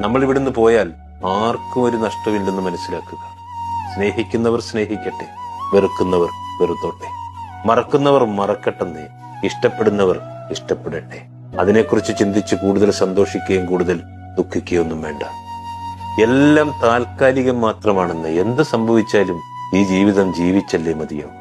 നമ്മൾ ഇവിടുന്ന് പോയാൽ ആർക്കും ഒരു നഷ്ടമില്ലെന്ന് മനസ്സിലാക്കുക. സ്നേഹിക്കുന്നവർ സ്നേഹിക്കട്ടെ വെറുക്കുന്നവർ വെറുത്തോട്ടെ. മറക്കുന്നവർ മറക്കട്ടെന്നേ ഇഷ്ടപ്പെടുന്നവർ ഇഷ്ടപ്പെടട്ടെ. അതിനെക്കുറിച്ച് ചിന്തിച്ച് കൂടുതൽ സന്തോഷിക്കുകയും കൂടുതൽ ദുഃഖിക്കുകയൊന്നും വേണ്ട. എല്ലാം താൽക്കാലികം മാത്രമാണെന്ന് എന്ത് സംഭവിച്ചാലും ഈ ജീവിതം ജീവിച്ചല്ലേ മതിയാവും